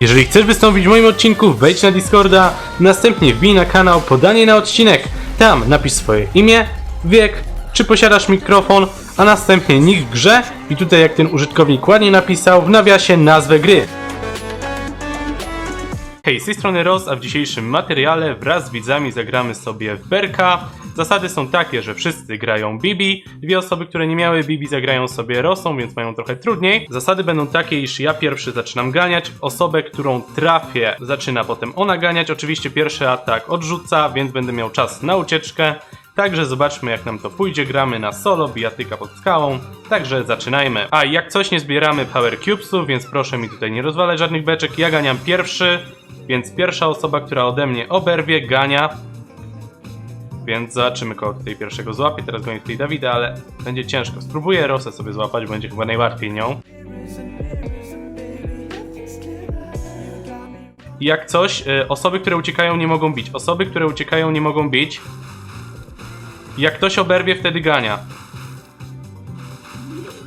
Jeżeli chcesz wystąpić w moim odcinku, wejdź na Discorda, następnie wbij na kanał podanie na odcinek. Tam napisz swoje imię, wiek, czy posiadasz mikrofon, a następnie nick grze i tutaj jak ten użytkownik ładnie napisał w nawiasie nazwę gry. Hej, z tej strony Roz, a w dzisiejszym materiale wraz z widzami zagramy sobie w Berka. Zasady są takie, że wszyscy grają Bibi, dwie osoby, które nie miały Bibi zagrają sobie Rosą, więc mają trochę trudniej. Zasady będą takie, iż ja pierwszy zaczynam ganiać, osobę, którą trafię zaczyna potem ona ganiać. Oczywiście pierwszy atak odrzuca, więc będę miał czas na ucieczkę. Także zobaczmy jak nam to pójdzie, gramy na solo, bijatyka pod skałą, także zaczynajmy. A jak coś nie zbieramy Power Cubesów, więc proszę mi tutaj nie rozwalać żadnych beczek, ja ganiam pierwszy, więc pierwsza osoba, która ode mnie oberwie, gania. Więc zobaczymy kogo tutaj pierwszego złapie, teraz gonię tutaj Dawida, ale będzie ciężko. Spróbuję Rosę sobie złapać, będzie chyba najłatwiej nią. Jak coś, y, osoby, które uciekają nie mogą bić. Osoby, które uciekają nie mogą bić. Jak ktoś oberwie, wtedy gania.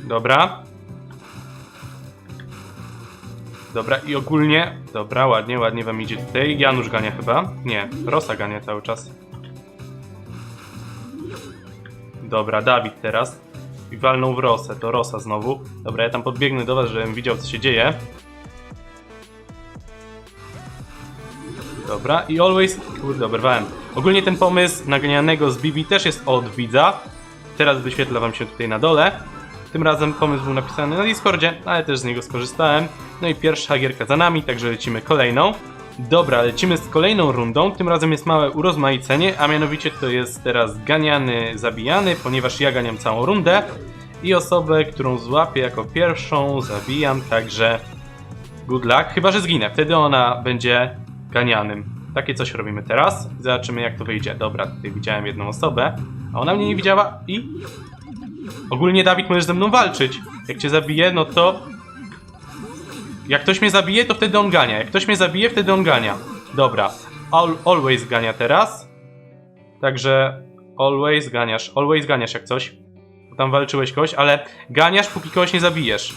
Dobra. Dobra, i ogólnie. Dobra, ładnie, ładnie wam idzie tutaj. Janusz gania chyba. Nie, Rosa gania cały czas. Dobra, Dawid teraz. I walnął w Rosę, to Rosa znowu. Dobra, ja tam podbiegnę do was, żebym widział co się dzieje. Dobra, i always... Kurde, oberwałem. Ogólnie ten pomysł naganianego z Bibi też jest od widza. Teraz wyświetla wam się tutaj na dole. Tym razem pomysł był napisany na Discordzie, ale też z niego skorzystałem. No i pierwsza gierka za nami, także lecimy kolejną. Dobra, lecimy z kolejną rundą. Tym razem jest małe urozmaicenie, a mianowicie to jest teraz ganiany, zabijany, ponieważ ja ganiam całą rundę. I osobę, którą złapię jako pierwszą, zabijam, także good luck. Chyba, że zginę, wtedy ona będzie ganianym. Takie coś robimy teraz. Zobaczymy jak to wyjdzie. Dobra, tutaj widziałem jedną osobę, a ona mnie nie widziała i... Ogólnie Dawid możesz ze mną walczyć. Jak cię zabije, no to... Jak ktoś mnie zabije, to wtedy on gania. Jak ktoś mnie zabije, wtedy on gania. Dobra. Al always gania teraz. Także... Always ganiasz. Always ganiasz jak coś. Bo tam walczyłeś kogoś, ale ganiasz póki kogoś nie zabijesz.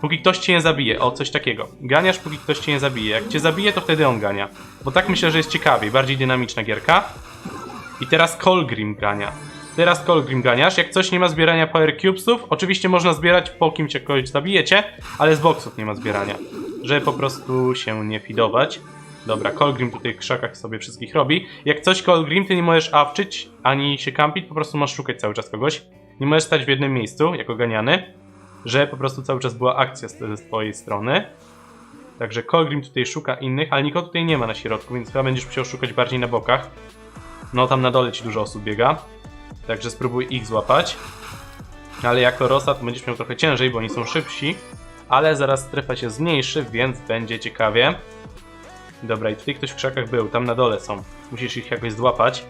Póki ktoś cię nie zabije, o coś takiego. Ganiasz, póki ktoś cię nie zabije. Jak cię zabije, to wtedy on gania. Bo tak myślę, że jest ciekawiej, bardziej dynamiczna gierka. I teraz Colgrim gania. Teraz Colgrim ganiasz. Jak coś nie ma zbierania Power Cubesów, oczywiście można zbierać po kim cię kogoś zabijecie, ale z boksów nie ma zbierania. Żeby po prostu się nie fidować. Dobra, Colgrim tutaj w krzakach sobie wszystkich robi. Jak coś Colgrim, ty nie możesz awczyć, ani się kampić, po prostu masz szukać cały czas kogoś. Nie możesz stać w jednym miejscu, jako ganiany że po prostu cały czas była akcja ze twojej strony. Także Colgrim tutaj szuka innych, ale nikogo tutaj nie ma na środku, więc chyba będziesz musiał szukać bardziej na bokach. No tam na dole ci dużo osób biega. Także spróbuj ich złapać. Ale jako Rosa to będziesz miał trochę ciężej, bo oni są szybsi. Ale zaraz strefa się zmniejszy, więc będzie ciekawie. Dobra, i tutaj ktoś w krzakach był, tam na dole są. Musisz ich jakoś złapać.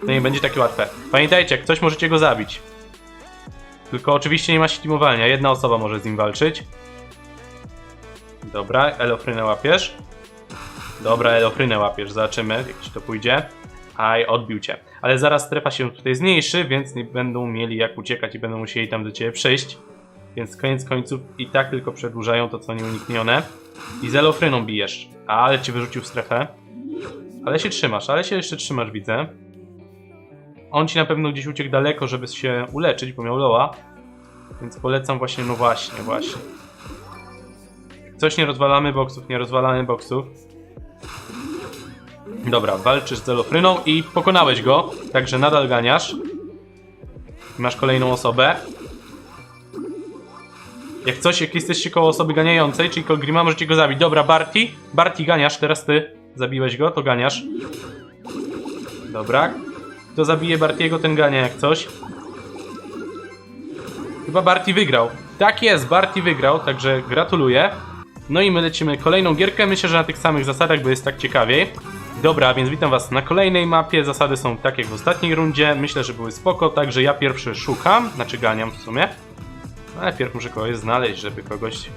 To nie będzie takie łatwe. Pamiętajcie, jak ktoś możecie go zabić. Tylko oczywiście nie ma teamowania, jedna osoba może z nim walczyć. Dobra, Elofrynę łapiesz. Dobra, Elofrynę łapiesz, zobaczymy jak ci to pójdzie. Aj, odbił cię. Ale zaraz strefa się tutaj zmniejszy, więc nie będą mieli jak uciekać i będą musieli tam do ciebie przyjść. Więc koniec końców i tak tylko przedłużają to co nieuniknione. I z bijesz. Ale cię wyrzucił w strefę. Ale się trzymasz, ale się jeszcze trzymasz widzę. On ci na pewno gdzieś uciekł daleko, żeby się uleczyć, bo miał loa. Więc polecam właśnie, no właśnie, właśnie. Coś nie rozwalamy boksów, nie rozwalamy boksów. Dobra, walczysz z Elofryną i pokonałeś go, także nadal ganiasz. Masz kolejną osobę. Jak coś, jak jesteście koło osoby ganiającej, czyli koło Grima, możecie go zabić. Dobra, Barty, Barty ganiasz, teraz ty zabiłeś go, to ganiasz. Dobra, kto zabije Bartiego, ten gania jak coś. Chyba Barty wygrał. Tak jest, Barty wygrał, także gratuluję. No i my lecimy kolejną gierkę, myślę, że na tych samych zasadach, bo jest tak ciekawiej. Dobra, więc witam was na kolejnej mapie, zasady są tak jak w ostatniej rundzie, myślę, że były spoko, także ja pierwszy szukam, znaczy ganiam w sumie. Ale pierw muszę kogoś znaleźć, żeby kogoś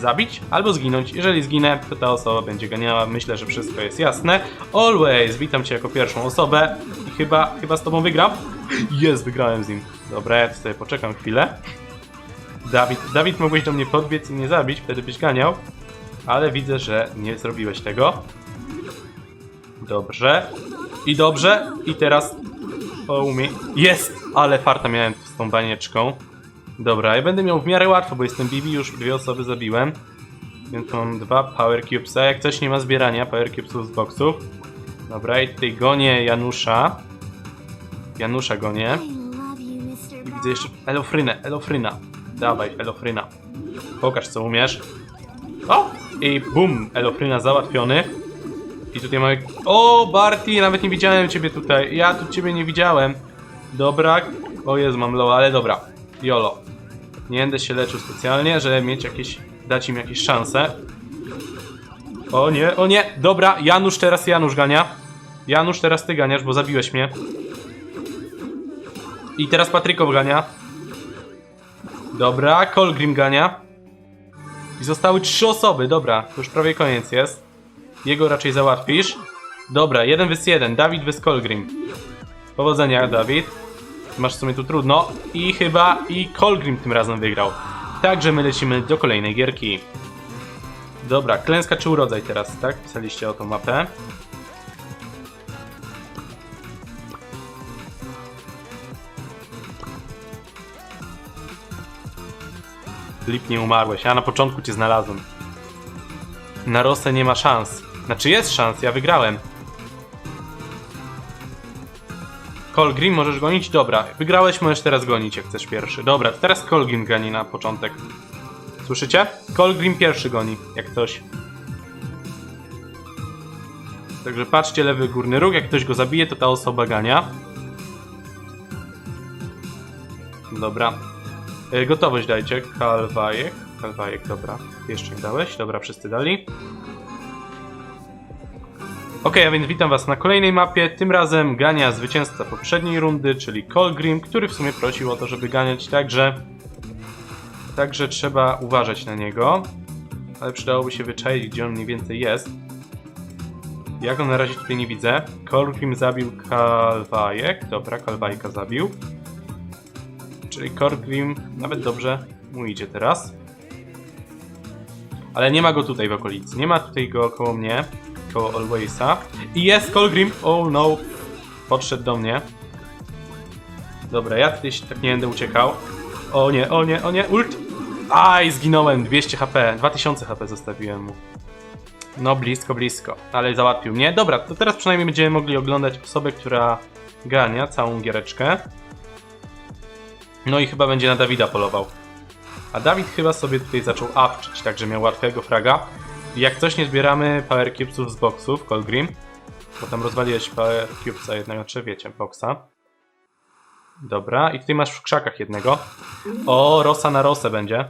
zabić albo zginąć. Jeżeli zginę, to ta osoba będzie ganiała. Myślę, że wszystko jest jasne. Always, witam cię jako pierwszą osobę i chyba, chyba z tobą wygram. Jest, wygrałem z nim. Dobra, ja sobie poczekam chwilę. Dawid, Dawid mogłeś do mnie podbiec i mnie zabić, wtedy byś ganiał. Ale widzę, że nie zrobiłeś tego. Dobrze. I dobrze. I teraz... O, umie... Jest! Ale farta miałem z tą banieczką. Dobra, ja będę miał w miarę łatwo, bo jestem Bibi, już dwie osoby zabiłem. Więc mam dwa Power Cubesa. Jak coś nie ma zbierania Power Cubesów z boxów. Dobra, i tutaj gonię Janusza. Janusza gonię. I widzę jeszcze Elofrynę, Elofryna. Dawaj, Elofryna. Pokaż co umiesz. O! I bum! Elofryna załatwiony. I tutaj mamy... O, Barty, nawet nie widziałem ciebie tutaj. Ja tu ciebie nie widziałem. Dobra. O Jezu, mam low, ale dobra. Jolo. Nie będę się leczył specjalnie, żeby mieć jakieś... dać im jakieś szanse. O nie, o nie! Dobra, Janusz, teraz Janusz gania. Janusz, teraz ty ganiasz, bo zabiłeś mnie. I teraz Patryko gania. Dobra, Kolgrim gania. I zostały trzy osoby, dobra, to już prawie koniec jest. Jego raczej załatwisz. Dobra, jeden wys jeden, Dawid wys Kolgrim. Powodzenia, Dawid. Masz w sumie tu trudno. I chyba i Kolgrim tym razem wygrał. Także my lecimy do kolejnej gierki. Dobra, klęska czy urodzaj teraz, tak? Pisaliście o tą mapę. Lip nie umarłeś, ja na początku cię znalazłem. Na Rosę nie ma szans. Znaczy jest szans, ja wygrałem. Colgrim możesz gonić? Dobra, wygrałeś, możesz teraz gonić, jak chcesz pierwszy. Dobra, teraz Colgrim goni na początek. Słyszycie? Colgrim pierwszy goni, jak ktoś. Także patrzcie, lewy górny róg, jak ktoś go zabije, to ta osoba gania. Dobra. E, Gotowość dajcie. Kalwajek. Kalwajek, dobra. Jeszcze nie dałeś? Dobra, wszyscy dali. Ok, a więc witam was na kolejnej mapie. Tym razem gania zwycięzca poprzedniej rundy, czyli Colgrim, który w sumie prosił o to, żeby ganiać, także... Także trzeba uważać na niego. Ale przydałoby się wyczaić, gdzie on mniej więcej jest. Ja go na razie tutaj nie widzę. Colgrim zabił Kalwajek. Dobra, Kalwajka zabił. Czyli Korgrim nawet dobrze mu idzie teraz. Ale nie ma go tutaj w okolicy. Nie ma tutaj go koło mnie, koło Alwaysa. I jest Kolgrim! Oh no! Podszedł do mnie. Dobra, ja tutaj tak nie będę uciekał. O nie, o nie, o nie, ult! Aj, zginąłem, 200 HP, 2000 HP zostawiłem mu. No blisko, blisko, ale załatwił mnie. Dobra, to teraz przynajmniej będziemy mogli oglądać osobę, która gania całą giereczkę. No i chyba będzie na Dawida polował. A Dawid chyba sobie tutaj zaczął awczyć, także miał łatwego fraga. Jak coś nie zbieramy Power Cubesów z boxów, Colgrim, bo tam rozwaliłeś Power Cubesa jednego, czy wiecie, boxa. Dobra, i tutaj masz w krzakach jednego. O, Rosa na Rosę będzie.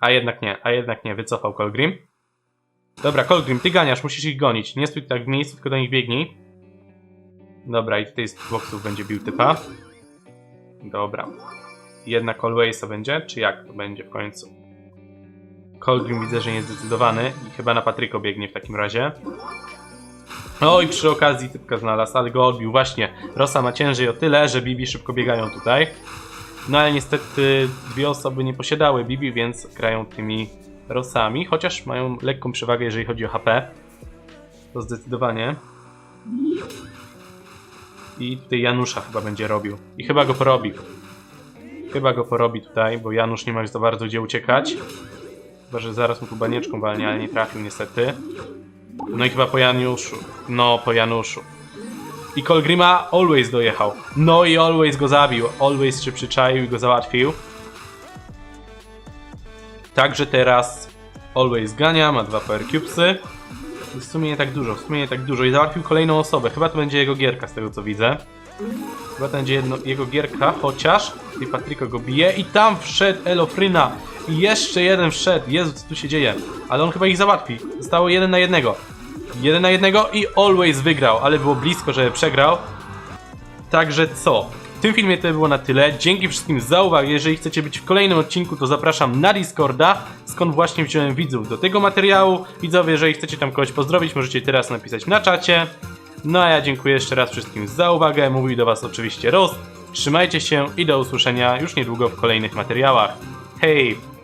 A jednak nie, a jednak nie, wycofał Colgrim. Dobra, Colgrim, ty ganiasz, musisz ich gonić. Nie stój tak w miejscu, tylko do nich biegnij. Dobra, i tutaj z boxów będzie bił typa. Dobra. Jednak Alwaysa będzie, czy jak to będzie w końcu? Colgrim widzę, że niezdecydowany i chyba na Patryko biegnie w takim razie. O i przy okazji typka znalazł, ale go odbił. Właśnie, Rosa ma ciężej o tyle, że Bibi szybko biegają tutaj. No ale niestety dwie osoby nie posiadały Bibi, więc grają tymi Rosami, chociaż mają lekką przewagę, jeżeli chodzi o HP. To zdecydowanie. I tutaj Janusza chyba będzie robił. I chyba go porobi. Chyba go porobi tutaj, bo Janusz nie ma już za bardzo gdzie uciekać. Chyba, że zaraz mu tu banieczką walnie, ale nie trafił niestety. No i chyba po Januszu. No, po Januszu. I Kolgrima Always dojechał. No i Always go zabił. Always się przyczaił i go załatwił. Także teraz Always gania, ma dwa Power Cubesy. W sumie nie tak dużo, w sumie nie tak dużo. I załatwił kolejną osobę. Chyba to będzie jego gierka z tego co widzę. Chyba to będzie jedno, jego gierka, chociaż i Patryko go bije i tam wszedł Elofryna i jeszcze jeden wszedł, Jezu co tu się dzieje, ale on chyba ich załatwi, zostało jeden na jednego, jeden na jednego i Always wygrał, ale było blisko, że przegrał, także co? W tym filmie to było na tyle, dzięki wszystkim za uwagę, jeżeli chcecie być w kolejnym odcinku to zapraszam na Discorda, skąd właśnie wziąłem widzów do tego materiału, widzowie jeżeli chcecie tam kogoś pozdrowić możecie teraz napisać na czacie, no a ja dziękuję jeszcze raz wszystkim za uwagę. Mówił do Was oczywiście Rost. Trzymajcie się i do usłyszenia już niedługo w kolejnych materiałach. Hej!